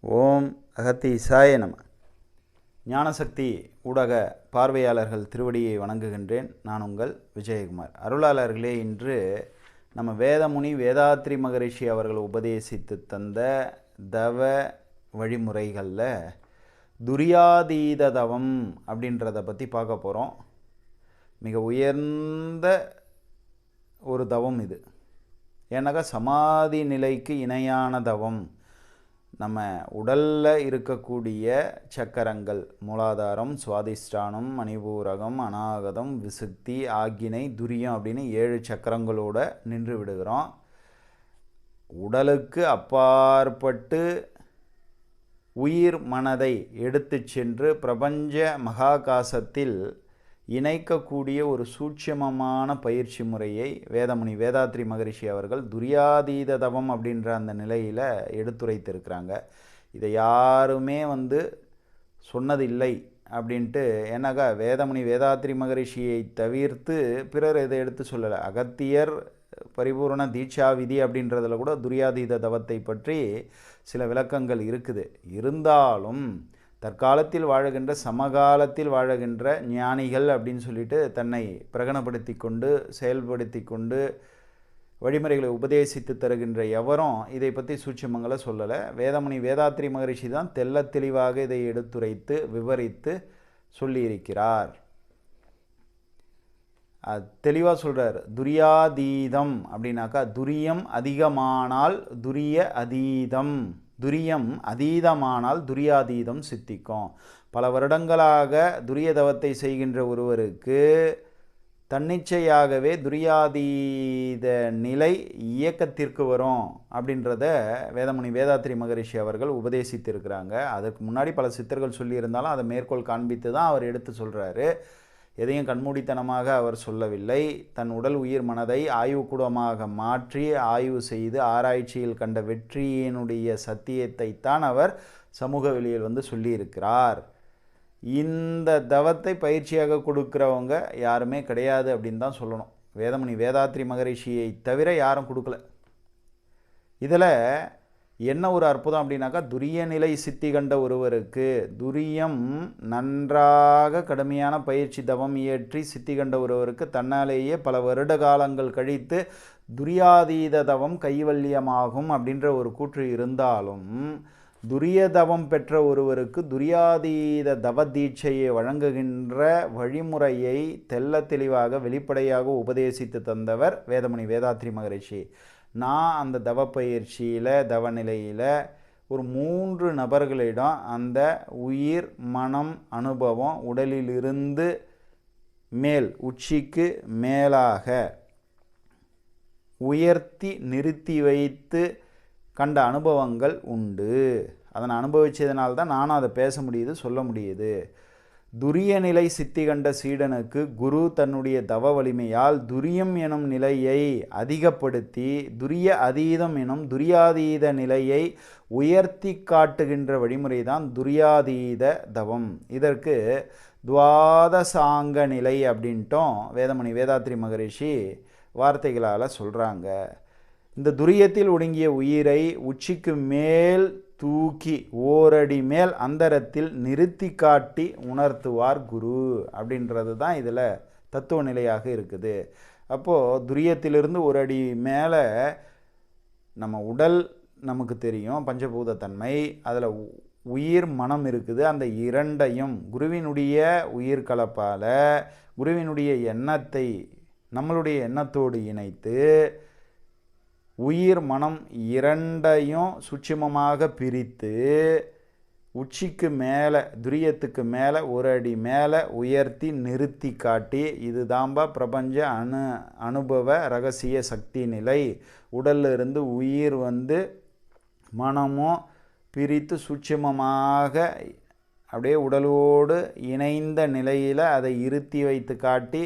ஓம் அகத்தி இசாய நம. ஞானசக்தி ஊடக பார்வையாளர்கள் திருவடியை வணங்குகின்றேன். நான் உங்கள் விஜயகுமார். அருளாளர்களே இன்று நம்ம வேதமுனி வேதாத்ரி மகரிஷி அவர்கள் உபதேசித்து தந்த தவ வழிமுறைகளில் துரியாதீத தவம் அப்படின்றத பற்றி பார்க்க போகிறோம் மிக உயர்ந்த ஒரு தவம் இது. ஏன்னாக்கா சமாதி நிலைக்கு இணையான தவம். நம்ம உடலில் இருக்கக்கூடிய சக்கரங்கள் மூலாதாரம் சுவாதிஷ்டானம் மணிபூரகம் அநாகதம் விசுக்தி ஆக்கினை துரியம் அப்படின்னு ஏழு சக்கரங்களோட நின்று விடுகிறோம். உடலுக்கு அப்பாற்பட்டு உயிர் மனதை எடுத்து சென்று பிரபஞ்ச மகாகாசத்தில் இணைக்கக்கூடிய ஒரு சூட்சமமான பயிற்சி முறையை வேதமணி வேதாத்ரி மகரிஷி அவர்கள் துரியாதீத தவம் அப்படின்ற அந்த நிலையில் எடுத்துரைத்திருக்கிறாங்க. இதை யாருமே வந்து சொன்னதில்லை அப்படின்ட்டு ஏன்னாக்கா வேதமணி வேதாத்ரி மகரிஷியை தவிர்த்து பிறர் இதை எடுத்து சொல்லலை? அகத்தியர் பரிபூரண தீட்சா விதி அப்படின்றதில் கூட துரியாதீத தவத்தை பற்றி சில விளக்கங்கள் இருக்குது. இருந்தாலும் தற்காலத்தில் வாழுகின்ற சமகாலத்தில் வாழுகின்ற ஞானிகள் அப்படின்னு சொல்லிட்டு தன்னை பிரகடனப்படுத்தி கொண்டு செயல்படுத்தி கொண்டு வழிமுறைகளை உபதேசித்து தருகின்ற எவரும் இதை பற்றி சூட்சமங்களை சொல்லலை. வேதமணி வேதாத்ரி மகரிஷி தான் தெல்ல தெளிவாக இதை எடுத்துரைத்து விவரித்து சொல்லியிருக்கிறார். தெளிவாக சொல்கிறார் துரியாதீதம் அப்படின்னாக்கா துரியம் அதிகமானால் துரிய அதீதம். துரியம் அதீதமானால் துரியாதீதம் சித்திக்கும். பல வருடங்களாக துரியதவத்தை செய்கின்ற ஒருவருக்கு தன்னிச்சையாகவே துரியாதீத நிலை இயக்கத்திற்கு வரும் அப்படின்றத வேதமுனி வேதாத்திரி மகரிஷி அவர்கள் உபதேசித்திருக்கிறாங்க. அதுக்கு முன்னாடி பல சித்தர்கள் சொல்லியிருந்தாலும் அதை மேற்கோள் காண்பித்து தான் அவர் எடுத்து சொல்கிறாரு எதையும் கண்மூடித்தனமாக அவர் சொல்லவில்லை. தன் உடல் உயிர் மனதை ஆய்வுக்கூடமாக மாற்றி ஆய்வு செய்து ஆராய்ச்சியில் கண்ட வெற்றியினுடைய சத்தியத்தை தான் அவர் சமூக வெளியில் வந்து சொல்லியிருக்கிறார். இந்த தவத்தை பயிற்சியாக கொடுக்குறவங்க யாருமே கிடையாது அப்படின்னு தான் சொல்லணும். வேதமணி வேதாத்ரி மகரிஷியை தவிர யாரும் கொடுக்கல. இதில் என்ன ஒரு அற்புதம் அப்படின்னாக்கா துரிய நிலை சித்தி கண்ட ஒருவருக்கு துரியம் நன்றாக கடுமையான பயிற்சி தவம் இயற்றி சித்தி கண்ட ஒருவருக்கு தன்னாலேயே பல வருட காலங்கள் கழித்து துரியாதீத தவம் கைவல்யமாகும் அப்படின்ற ஒரு கூற்று இருந்தாலும் துரிய தவம் பெற்ற ஒருவருக்கு துரியாதீத தவ தீட்சையை வழங்குகின்ற வழிமுறையை தெல்ல தெளிவாக வெளிப்படையாக உபதேசித்து தந்தவர் வேதமணி வேதாத்ரி மகரிஷி. நான் அந்த தவ பயிற்சியில் தவநிலையில் ஒரு மூன்று நபர்களிடம் அந்த உயிர் மனம் அனுபவம் உடலிலிருந்து மேல் உச்சிக்கு மேலாக உயர்த்தி நிறுத்தி வைத்து கண்ட அனுபவங்கள் உண்டு. அதனை அனுபவித்ததுனால்தான் நானும் அதை பேச முடியுது சொல்ல முடியுது. துரிய நிலை சித்தி கண்ட சீடனுக்கு குரு தன்னுடைய தவ வலிமையால் துரியம் எனும் நிலையை அதிகப்படுத்தி துரிய அதீதம் எனும் துரியாதீத நிலையை உயர்த்தி காட்டுகின்ற வழிமுறை தான் துரியாதீத தவம். இதற்கு துவாதசாங்க நிலை அப்படின்ட்டும் வேதமணி வேதாத்ரி மகரிஷி வார்த்தைகளால் சொல்கிறாங்க இந்த துரியத்தில் ஒடுங்கிய உயிரை உச்சிக்கு மேல் தூக்கி ஓரடி மேல் அந்தரத்தில் நிறுத்தி காட்டி உணர்த்துவார் குரு. அப்படின்றது தான் இதில் தத்துவ நிலையாக இருக்குது. அப்போது துரியத்திலிருந்து ஒரு அடி மேலே நம்ம உடல் நமக்கு தெரியும் பஞ்சபூதத்தன்மை அதில் உயிர் மனம் இருக்குது. அந்த இரண்டையும் குருவினுடைய உயிர் கலப்பால் குருவினுடைய எண்ணத்தை நம்மளுடைய எண்ணத்தோடு இணைத்து உயிர் மனம் இரண்டையும் சுட்சிமமாக பிரித்து உச்சிக்கு மேலே துரியத்துக்கு மேலே ஒரு அடி மேலே உயர்த்தி நிறுத்தி காட்டி இது தாம்பா பிரபஞ்ச அணு அனுபவ ரகசிய சக்தி நிலை. உடல்ல இருந்து உயிர் வந்து மனமும் பிரித்து சூட்சமமாக அப்படியே உடலோடு இணைந்த நிலையில் அதை இருத்தி வைத்து காட்டி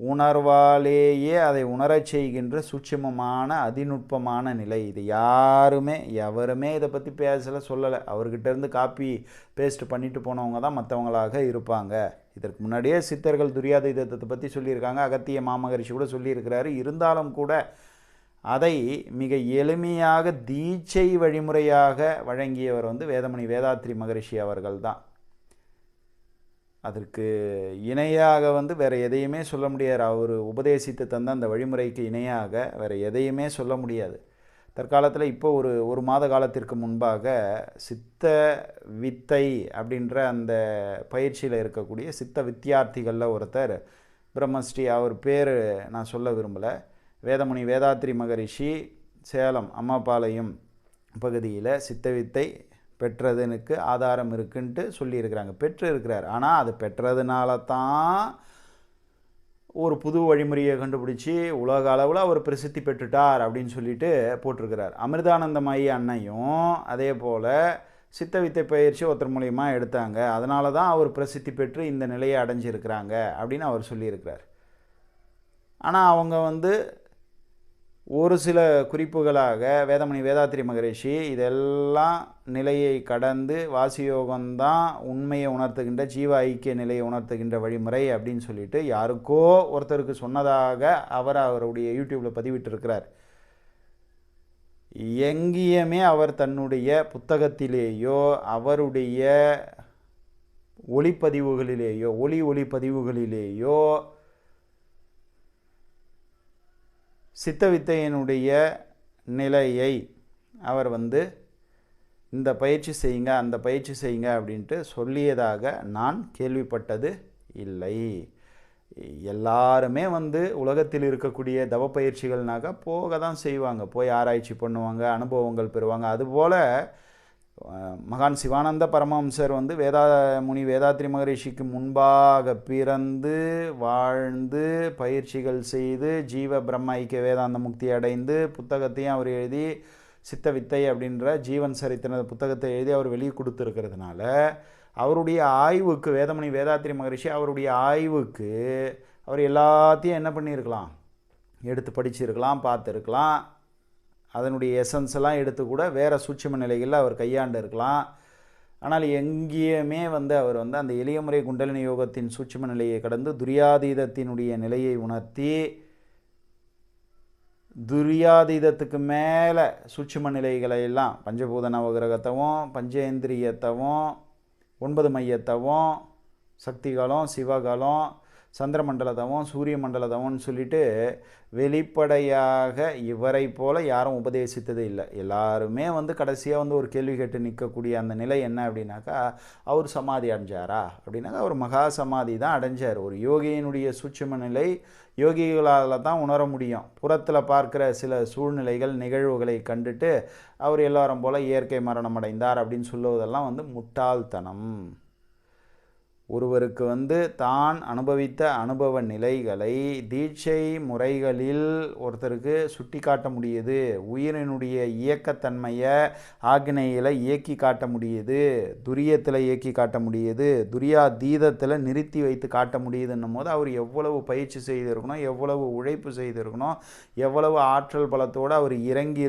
உணர்வாலேயே அதை உணரச் செய்கின்ற சூட்சமமான அதிநுட்பமான நிலை. இது யாருமே எவருமே இதை பற்றி பேசலை சொல்லலை. அவர்கிட்டேருந்து காப்பி பேஸ்ட் பண்ணிட்டு போனவங்க தான் மற்றவங்களாக இருப்பாங்க. இதற்கு முன்னாடியே சித்தர்கள் துரியாதீதத்தை பற்றி சொல்லியிருக்காங்க. அகத்திய மாமகரிஷி கூட சொல்லியிருக்கிறாரு. இருந்தாலும் கூட அதை மிக எளிமையாக தீட்சை வழிமுறையாக வழங்கியவர் வந்து வேதமணி வேதாத்ரி மகரிஷி அவர்கள் தான். அதற்கு இணையாக வந்து வேறு எதையுமே சொல்ல முடியாது. அவர் உபதேசித்து தந்த அந்த வழிமுறைக்கு இணையாக வேறு எதையுமே சொல்ல முடியாது. தற்காலத்தில் இப்போ ஒரு ஒரு மாத காலத்திற்கு முன்பாக சித்த வித்தை அப்படின்ற அந்த பயிற்சியில் இருக்கக்கூடிய சித்த வித்தியார்த்திகளில் ஒருத்தர் பிரம்மஸ்ரீ அவர் பேர் நான் சொல்ல விரும்பலை. வேதமணி வேதாத்ரி மகரிஷி சேலம் அம்மாபாளையம் பகுதியில் சித்த வித்தை பெற்றதுனுக்கு ஆதாரம் இருக்குன்ட்டு சொல்லியிருக்கிறாங்க. பெற்று இருக்கிறார். ஆனால் அது பெற்றதுனால தான் ஒரு புது வழிமுறையை கண்டுபிடிச்சி உலக அளவில் அவர் பிரசித்தி பெற்றுட்டார் அப்படின்னு சொல்லிட்டு போட்டிருக்கிறார். அமிர்தானந்தமாயி அன்னையும் அதே போல் சித்த வித்தை பயிற்சி ஒருத்தர் மூலியமாக எடுத்தாங்க. அதனால தான் அவர் பிரசித்தி பெற்று இந்த நிலையை அடைஞ்சிருக்கிறாங்க அப்படின்னு அவர் சொல்லியிருக்கிறார். ஆனால் அவங்க வந்து ஒரு சில குறிப்புகளாக வேதமணி வேதாத்திரி மகரிஷி இதெல்லாம் நிலையை கடந்து வாசியோகம்தான் உண்மையை உணர்த்துகின்ற ஜீவ ஐக்கிய நிலையை உணர்த்துகின்ற வழிமுறை அப்படின்னு சொல்லிட்டு யாருக்கோ ஒருத்தருக்கு சொன்னதாக அவர் அவருடைய யூடியூப்பில் பதிவிட்டிருக்கிறார். எங்கேயுமே அவர் தன்னுடைய புத்தகத்திலேயோ அவருடைய ஒளிப்பதிவுகளிலேயோ ஒளி ஒளிப்பதிவுகளிலேயோ சித்த வித்தையினுடைய நிலையை அவர் வந்து இந்த பயிற்சி செய்யுங்க அந்த பயிற்சி செய்யுங்க அப்படின்ட்டு சொல்லியதாக நான் கேள்விப்பட்டது இல்லை. எல்லாருமே வந்து உலகத்தில் இருக்கக்கூடிய தவ பயிற்சிகள்னாக்கா போக தான் செய்வாங்க. போய் ஆராய்ச்சி பண்ணுவாங்க அனுபவங்கள் பெறுவாங்க. அதுபோல் மகான் சிவானந்த பரமஹம்சர் வந்து வேதா முனி வேதாத்ரி மகரிஷிக்கு முன்பாக பிறந்து வாழ்ந்து பயிற்சிகள் செய்து ஜீவ பிரம்ம ஐக்கிய வேதாந்த முக்தி அடைந்து புத்தகத்தையும் அவர் எழுதி சித்த வித்தை அப்படின்ற ஜீவன் சரித்திர புத்தகத்தை எழுதி அவர் வெளியே கொடுத்துருக்கிறதுனால அவருடைய ஆய்வுக்கு வேதமணி வேதாத்ரி மகரிஷி அவருடைய ஆய்வுக்கு அவர் எல்லாத்தையும் என்ன பண்ணியிருக்கலாம்? எடுத்து படிச்சிருக்கலாம் பார்த்துருக்கலாம். அதனுடைய எசன்ஸ் எல்லாம் எடுத்து கூட வேறு சூட்சம நிலைகளில் அவர் கையாண்டு இருக்கலாம். ஆனால் எங்கேயுமே வந்து அவர் வந்து அந்த எளிய முறை குண்டலினி யோகத்தின் சூட்சம நிலையை கடந்து துரியாதீதத்தினுடைய நிலையை உணர்த்தி துரியாதீதத்துக்கு மேலே சூட்சும நிலைகளை எல்லாம் பஞ்சபூத நவகிரகத்தவும் பஞ்சேந்திரியத்தவும் ஒன்பது மையத்தவும் சிவகலம் சிவகளும் சந்திரமண்டலத்தவும் சூரிய மண்டலதவம்னு சொல்லிட்டு வெளிப்படையாக இவரை போல் யாரும் உபதேசித்தது இல்லை. எல்லாருமே வந்து கடைசியாக வந்து ஒரு கேள்வி கேட்டு நிற்கக்கூடிய அந்த நிலை என்ன அப்படின்னாக்கா அவர் சமாதி அடைஞ்சாரா அப்படின்னாக்கா அவர் மகா சமாதி தான் அடைஞ்சார். ஒரு யோகியினுடைய சூட்சும நிலை யோகிகளால் தான் உணர முடியும். புறத்தில் பார்க்குற சில சூழ்நிலைகள் நிகழ்வுகளை கண்டுட்டு அவர் எல்லாரும் போல் இயற்கை மரணம் அடைந்தார் அப்படின்னு சொல்லுவதெல்லாம் வந்து முட்டாள்தனம். ஒருவருக்கு வந்து தான் அனுபவித்த அனுபவ நிலைகளை தீட்சை முறைகளில் ஒருத்தருக்கு சுட்டி காட்ட முடியுது. உயிரினுடைய இயக்கத்தன்மையை ஆக்னையில் இயக்கி காட்ட முடியுது. துரியத்தில் இயக்கி காட்ட முடியுது. துரியா தீதத்தில் நிறுத்தி வைத்து காட்ட முடியுதுன்னும் போது அவர் எவ்வளவு பயிற்சி செய்திருக்கணும் எவ்வளவு உழைப்பு செய்திருக்கணும் எவ்வளவு ஆற்றல் பலத்தோடு அவர் இறங்கி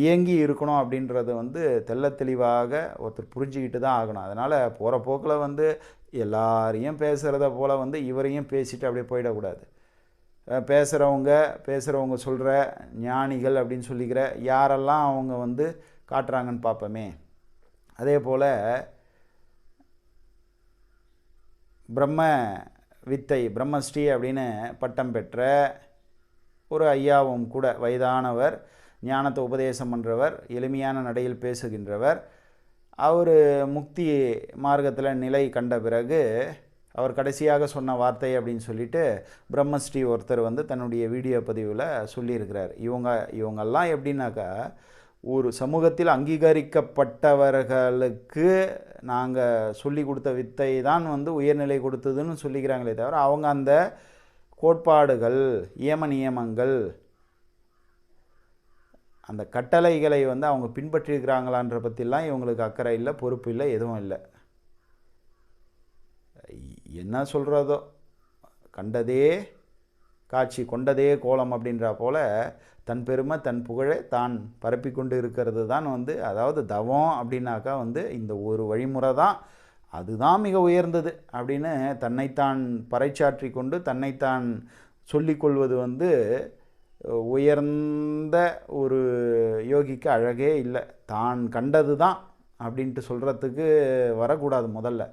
இயங்கி இருக்கணும் அப்படின்றது வந்து தெல்ல தெளிவாக ஒருத்தர் புரிஞ்சுக்கிட்டு தான் ஆகணும். அதனால் போகிற போக்கில் வந்து எல்லாரையும் பேசுகிறத போல் வந்து இவரையும் பேசிட்டு அப்படியே போயிடக்கூடாது. பேசுகிறவங்க பேசுகிறவங்க சொல்கிற ஞானிகள் அப்படின்னு சொல்லிக்கிற யாரெல்லாம் அவங்க வந்து காட்டுறாங்கன்னு பார்ப்போமே. அதே போல் பிரம்ம வித்தை பிரம்மஸ்ரீ அப்படின்னு பட்டம் பெற்ற ஒரு ஐயாவும் கூட வயதானவர். ஞானத்தை உபதேசம் பண்ணுறவர் எளிமையான நடையில் பேசுகின்றவர். அவர் முக்தி மார்க்கத்தில் நிலை கண்ட பிறகு அவர் கடைசியாக சொன்ன வார்த்தை அப்படின்னு சொல்லிட்டு பிரம்மஸ்ரீ ஒருத்தர் வந்து தன்னுடைய வீடியோ பதிவில் சொல்லியிருக்கிறார். இவங்க இவங்கெல்லாம் எப்படின்னாக்கா ஒரு சமூகத்தில் அங்கீகரிக்கப்பட்டவர்களுக்கு நாங்கள் சொல்லி கொடுத்த வித்தை தான் வந்து உயர்நிலை கொடுத்ததுன்னு சொல்லிக்கிறாங்களே தவிர அவங்க அந்த கோட்பாடுகள் ஏம நியமங்கள் அந்த கட்டளைகளை வந்து அவங்க பின்பற்றியிருக்கிறாங்களான்ற பற்றிலாம் இவங்களுக்கு அக்கறை இல்லை பொறுப்பு இல்லை எதுவும் இல்லை. என்ன சொல்கிறதோ கண்டதே காட்சி கொண்டதே கோலம் அப்படின்றா போல் தன் பெருமை தன் புகழை தான் பரப்பி கொண்டு இருக்கிறது தான் வந்து அதாவது தவம் அப்படின்னாக்கா வந்து இந்த ஒரு வழிமுறை தான். அதுதான் மிக உயர்ந்தது அப்படின்னு தன்னைத்தான் பறைச்சாற்றி கொண்டு தன்னைத்தான் சொல்லிக்கொள்வது வந்து உயர்ந்த ஒரு யோகிக்கு அழகே இல்லை. தான் கண்டது தான் அப்படின்ட்டு சொல்கிறதுக்கு வரக்கூடாது முதல்ல.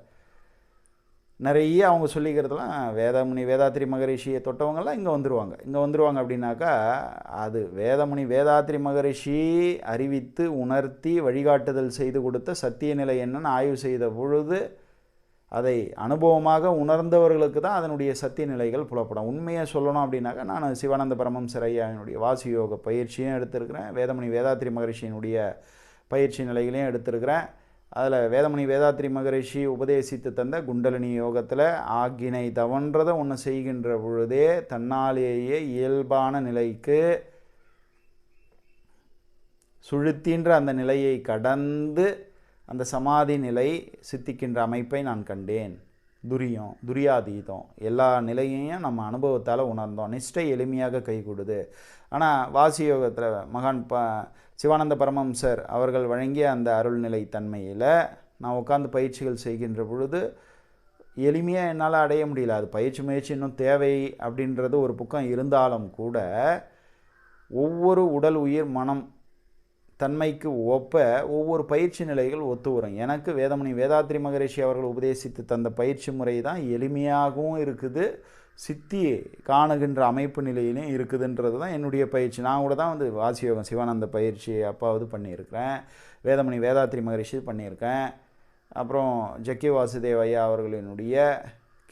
நிறைய அவங்க சொல்லிக்கிறதுலாம் வேதமுனி வேதாத்திரி மகரிஷியை தொட்டவங்கெல்லாம் இங்கே வந்துடுவாங்க இங்கே வந்துடுவாங்க அப்படின்னாக்கா அது வேதமுனி வேதாத்திரி மகரிஷி அறிவித்து உணர்த்தி வழிகாட்டுதல் செய்து கொடுத்த சத்திய நிலை என்னன்னு ஆய்வு செய்த பொழுது அதை அனுபவமாக உணர்ந்தவர்களுக்கு தான் அதனுடைய சத்திய நிலைகள் புலப்படும். உண்மையை சொல்லணும் அப்படின்னாக்கா நான் சிவானந்த பரமம் சிறையாவினுடைய வாசி யோக பயிற்சியும் எடுத்திருக்கிறேன். வேதமணி வேதாத்திரி மகரிஷியினுடைய பயிற்சி நிலைகளையும் எடுத்திருக்கிறேன். அதில் வேதமணி வேதாத்திரி மகரிஷி உபதேசித்து தந்த குண்டலினி யோகத்தில் ஆக்கினை தவன்றதை ஒன்று செய்கின்ற பொழுதே தன்னாலேயே இயல்பான நிலைக்கு சுழுத்தின்ற அந்த நிலையை கடந்து அந்த சமாதி நிலை சித்திக்கின்ற அமைப்பை நான் கண்டேன். துரியம் துரியாதீதம் எல்லா நிலையையும் நம்ம அனுபவத்தால் உணர்ந்தோம். நிஷ்டை எளிமையாக கை கொடுது. ஆனால் வாசி யோகத்தில் மகான் ப சிவானந்த பரமம்சர் அவர்கள் வழங்கிய அந்த அருள்நிலை தன்மையில் நான் உட்காந்து பயிற்சிகள் செய்கின்ற பொழுது எளிமையாக என்னால் அடைய முடியல. அது பயிற்சி முயற்சி இன்னும் தேவை அப்படின்றது ஒரு பக்கம் இருந்தாலும் கூட ஒவ்வொரு உடல் உயிர் மனம் தன்மைக்கு ஒப்ப ஒவ்வொரு பயிற்சி நிலைகள் ஒத்து வரும். எனக்கு வேதமணி வேதாத்ரி மகரிஷி அவர்கள் உபதேசித்து தந்த பயிற்சி முறை தான் எளிமையாகவும் இருக்குது சித்தி காணுகின்ற அமைப்பு நிலையிலையும் இருக்குதுன்றது தான் என்னுடைய பயிற்சி. நான் கூட தான் வந்து வாசியோகம் சிவானந்த பயிற்சி அப்பாவது பண்ணியிருக்கிறேன். வேதமணி வேதாத்ரி மகரிஷி பண்ணியிருக்கேன். அப்புறம் ஜக்கி வாசுதேவ் ஐயா அவர்களினுடைய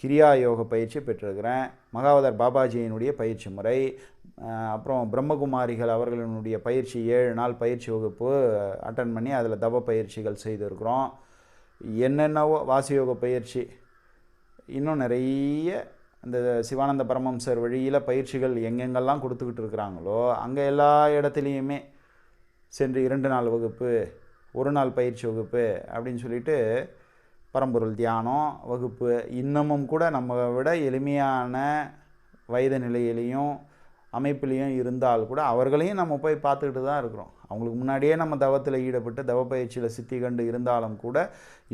கிரியா யோக பயிற்சி பெற்றிருக்கிறேன். மகாவதர் பாபாஜியினுடைய பயிற்சி முறை. அப்புறம் பிரம்மகுமாரிகள் அவர்களினுடைய பயிற்சி ஏழு நாள் பயிற்சி வகுப்பு அட்டன் பண்ணி அதில் தவ பயிற்சிகள் செய்திருக்கிறோம். என்னென்னவோ வாசியோக பயிற்சி. இன்னும் நிறைய இந்த சிவானந்த பரமம்சர் வழியில் பயிற்சிகள் எங்கெங்கெல்லாம் கொடுத்துக்கிட்டு இருக்கிறாங்களோ அங்கே எல்லா இடத்துலையுமே சென்று இரண்டு நாள் வகுப்பு ஒரு நாள் பயிற்சி வகுப்பு அப்படின்னு சொல்லிட்டு பரம்பொருள் தியானம் வகுப்பு. இன்னமும் கூட நம்ம விட எளிமையான வயது நிலையிலையும் அமைப்புலேயும் இருந்தால் கூட அவர்களையும் நம்ம போய் பார்த்துக்கிட்டு தான் இருக்கிறோம். அவங்களுக்கு முன்னாடியே நம்ம தவத்தில் ஈடுபட்டு தவ பயிற்சியில் சித்தி கண்டு இருந்தாலும் கூட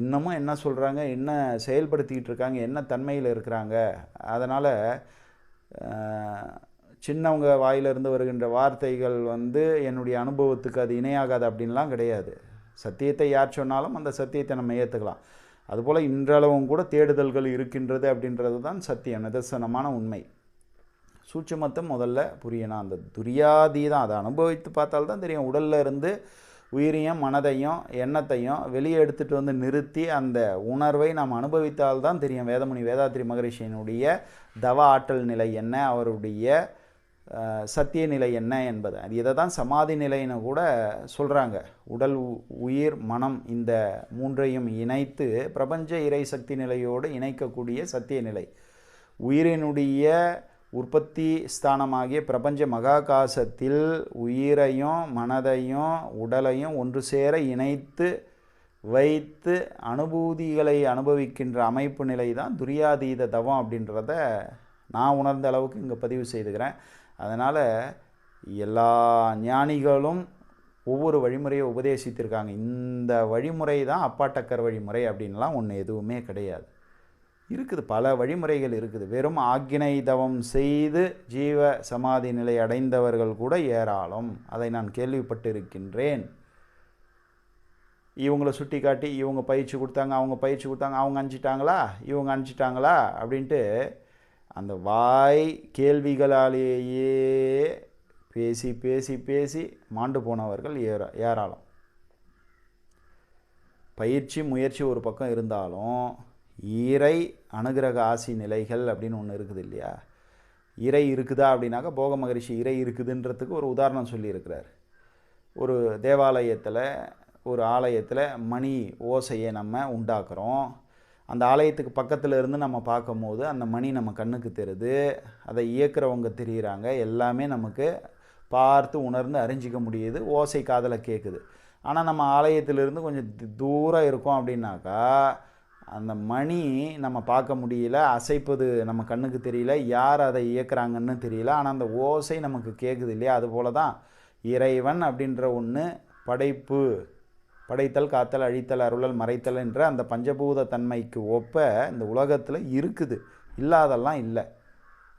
இன்னமும் என்ன சொல்கிறாங்க என்ன செயல்படுத்திக்கிட்டு இருக்காங்க என்ன தன்மையில் இருக்கிறாங்க அதனால் சின்னவங்க வாயிலிருந்து வருகின்ற வார்த்தைகள் வந்து என்னுடைய அனுபவத்துக்கு அது இணையாகாது அப்படின்லாம் கிடையாது. சத்தியத்தை யார் சொன்னாலும் அந்த சத்தியத்தை நம்ம ஏற்றுக்கலாம் அதுபோல் இன்றளவும் கூட தேடுதல்கள் இருக்கின்றது அப்படின்றது தான் சத்தியம் நிதர்சனமான உண்மை. சூட்சமத்தை முதல்ல புரியணும். அந்த துரியாதி தான். அதை அனுபவித்து பார்த்தால்தான் தெரியும். உடலில் இருந்து உயிரையும் மனதையும் எண்ணத்தையும் வெளியே எடுத்துகிட்டு வந்து நிறுத்தி அந்த உணர்வை நாம் அனுபவித்தால்தான் தெரியும். வேதமுனி வேதாத்திரி மகரிஷியினுடைய தவ ஆற்றல் நிலை என்ன? அவருடைய சத்திய நிலை என்ன என்பது. அது இதை தான் சமாதி நிலைன்னு கூட சொல்கிறாங்க உடல் உயிர் மனம் இந்த மூன்றையும் இணைத்து பிரபஞ்ச இறை சக்தி நிலையோடு இணைக்கக்கூடிய சத்திய நிலை. உயிரினுடைய உற்பத்தி ஸ்தானமாகிய பிரபஞ்ச மகாகாசத்தில் உயிரையும் மனதையும் உடலையும் ஒன்று சேர இணைத்து வைத்து அனுபூதிகளை அனுபவிக்கின்ற அமைப்பு நிலை தான் துரியாதீத தவம் அப்படின்றத நான் உணர்ந்த அளவுக்கு இங்கே பதிவு செய்துக்கிறேன். அதனால் எல்லா ஞானிகளும் ஒவ்வொரு வழிமுறையை உபதேசித்திருக்காங்க. இந்த வழிமுறை தான் அப்பாட்டக்கர் வழிமுறை அப்படின்லாம் ஒன்று எதுவுமே கிடையாது. இருக்குது. பல வழிமுறைகள் இருக்குது. வெறும் ஆக்கினை தவம் செய்து ஜீவ சமாதி நிலை அடைந்தவர்கள் கூட ஏராளம். அதை நான் கேள்விப்பட்டிருக்கின்றேன். இவங்கள சுட்டி காட்டி இவங்க பயிற்சி கொடுத்தாங்க அவங்க பயிற்சி கொடுத்தாங்க அவங்க அனுப்பிச்சிட்டாங்களா இவங்க அனுப்பிச்சிட்டாங்களா அப்படின்ட்டு அந்த வாய் கேள்விகளாலேயே பேசி பேசி பேசி மாண்டு போனவர்கள் ஏற ஏராளம். பயிற்சி முயற்சி ஒரு பக்கம் இருந்தாலும் இறை அனுகிரக ஆசி நிலைகள் அப்படின்னு ஒன்று இருக்குது இல்லையா? இறை இருக்குதா அப்படின்னாக்கா போக மகரிஷி இறை இருக்குதுன்றதுக்கு ஒரு உதாரணம் சொல்லியிருக்கிறார். ஒரு தேவாலயத்தில் ஒரு ஆலயத்தில் மணி ஓசையை நம்ம உண்டாக்குறோம். அந்த ஆலயத்துக்கு பக்கத்தில் இருந்து நம்ம பார்க்கும்போது அந்த மணி நம்ம கண்ணுக்கு தெரியுது. அதை இயக்குறவங்க தெரிகிறாங்க எல்லாமே நமக்கு பார்த்து உணர்ந்து அறிஞ்சிக்க முடியுது. ஓசை காதில் கேட்குது ஆனால் நம்ம ஆலயத்திலிருந்து கொஞ்சம் தூரம் இருக்கோம் அப்படின்னாக்கா அந்த மணி நம்ம பார்க்க முடியல அசைப்பது நம்ம கண்ணுக்கு தெரியல யார் அதை இயக்குறாங்கன்னு தெரியல ஆனால் அந்த ஓசை நமக்கு கேட்குது இல்லையா? அதுபோல தான் இறைவன் அப்படின்ற ஒன்று படைப்பு படைத்தல் காத்தல் அழித்தல் அருளல் மறைத்தல் என்ற அந்த பஞ்சபூத தன்மைக்கு ஒப்ப இந்த உலகத்தில் இருக்குது. இல்லாதெல்லாம் இல்லை.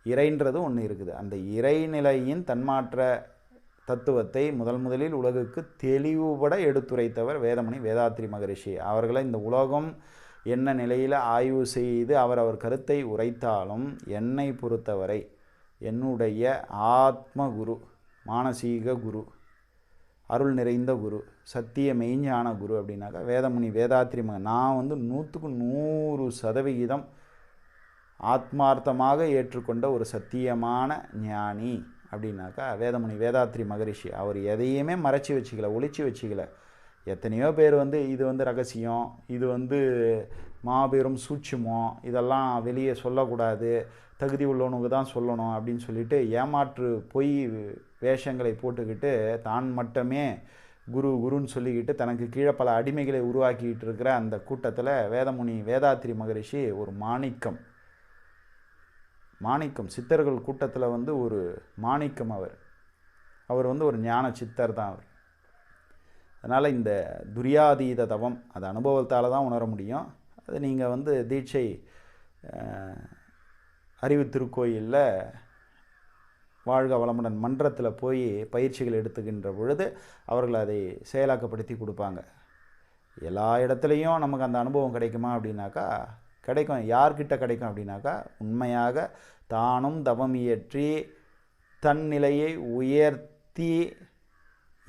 இறைன்றது ஒன்று இருக்குது. அந்த இறைநிலையின் தன்மாற்ற தத்துவத்தை முதல் முதலில் உலகுக்கு தெளிவுபட எடுத்துரைத்தவர் வேதமணி வேதாத்ரி மகரிஷி. அவர்களை இந்த உலகம் என்ன நிலையில் ஆய்வு செய்து அவர் அவர் கருத்தை உரைத்தாலும் என்னை பொறுத்தவரை என்னுடைய ஆத்ம குரு மானசீக குரு அருள் நிறைந்த குரு சத்திய மெய்ஞான குரு அப்படின்னாக்கா வேதமுனி வேதாத்ரி மகன். நான் வந்து நூற்றுக்கு நூறு சதவிகிதம் ஆத்மார்த்தமாக ஏற்றுக்கொண்ட ஒரு சத்தியமான ஞானி அப்படின்னாக்கா வேதமுனி வேதாத்ரி மகரிஷி. அவர் எதையுமே மறைச்சி வச்சுக்கல ஒழிச்சு வச்சுக்கல. எத்தனையோ பேர் வந்து இது வந்து ரகசியம் இது வந்து மாபெரும் சூட்சுமம் இதெல்லாம் வெளியே சொல்லக்கூடாது தகுதி உள்ளவனுக்கு தான் சொல்லணும் அப்படின்னு சொல்லிட்டு ஏமாற்று பொய் வேஷங்களை போட்டுக்கிட்டு தான் மட்டுமே குரு குருன்னு சொல்லிக்கிட்டு தனக்கு கீழே பல அடிமைகளை உருவாக்கிட்டு இருக்கிற அந்த கூட்டத்தில் வேதமுனி வேதாத்திரி மகரிஷி ஒரு மாணிக்கம். மாணிக்கம் சித்தர்கள் கூட்டத்தில் வந்து ஒரு மாணிக்கம் அவர். அவர் வந்து ஒரு ஞான சித்தர் தான் அவர். அதனால் இந்த துரியாதீத தவம் அது அனுபவத்தால் தான் உணர முடியும். அது நீங்கள் வந்து தீட்சை அறிவு திருக்கோயிலில் வாழ்க வளமுடன் மன்றத்தில் போய் பயிற்சிகள் எடுத்துக்கின்ற பொழுது அவர்கள் அதை செயலாக்கப்படுத்தி கொடுப்பாங்க. எல்லா இடத்துலையும் நமக்கு அந்த அனுபவம் கிடைக்குமா அப்படின்னாக்கா கிடைக்கும். யார்கிட்ட கிடைக்கும் அப்படின்னாக்கா உண்மையாக தானும் தவம் இயற்றி தன் நிலையை உயர்த்தி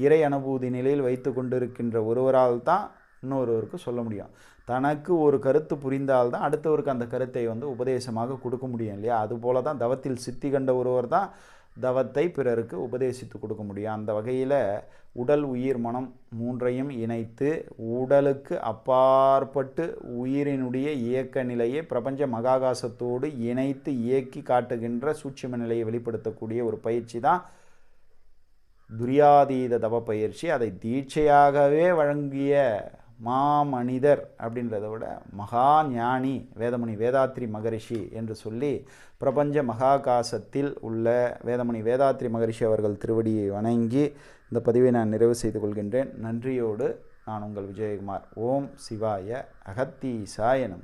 இறை அனுபூதி நிலையில் வைத்து கொண்டிருக்கின்ற ஒருவரால் தான் இன்னொருவருக்கு சொல்ல முடியும். தனக்கு ஒரு கருத்து புரிந்தால் தான் அடுத்தவருக்கு அந்த கருத்தை வந்து உபதேசமாக கொடுக்க முடியும் இல்லையா? அதுபோல தான் தவத்தில் சித்தி கண்ட ஒருவர் தான் தவத்தை பிறருக்கு உபதேசித்து கொடுக்க முடியும். அந்த வகையில் உடல் உயிர் மனம் மூன்றையும் இணைத்து உடலுக்கு அப்பாற்பட்டு உயிரினுடைய இயக்க நிலையை பிரபஞ்ச மகாகாசத்தோடு இணைத்து இயக்கி காட்டுகின்ற சூட்சும நிலையை வெளிப்படுத்தக்கூடிய ஒரு பயிற்சி தான் துரியாதீத தவ பயிற்சி அதை தீட்சையாகவே வழங்கிய மாமனிதர் அப்படின்றத விட மகா ஞானி வேதமணி வேதாத்ரி மகரிஷி என்று சொல்லி பிரபஞ்ச மகாகாசத்தில் உள்ள வேதமணி வேதாத்ரி மகரிஷி அவர்கள் திருவடியை வணங்கி இந்த பதிவை நான் நிறைவு செய்து கொள்கின்றேன். நன்றியோடு நான் உங்கள் விஜயகுமார். ஓம் சிவாய அகத்தீசாய நம.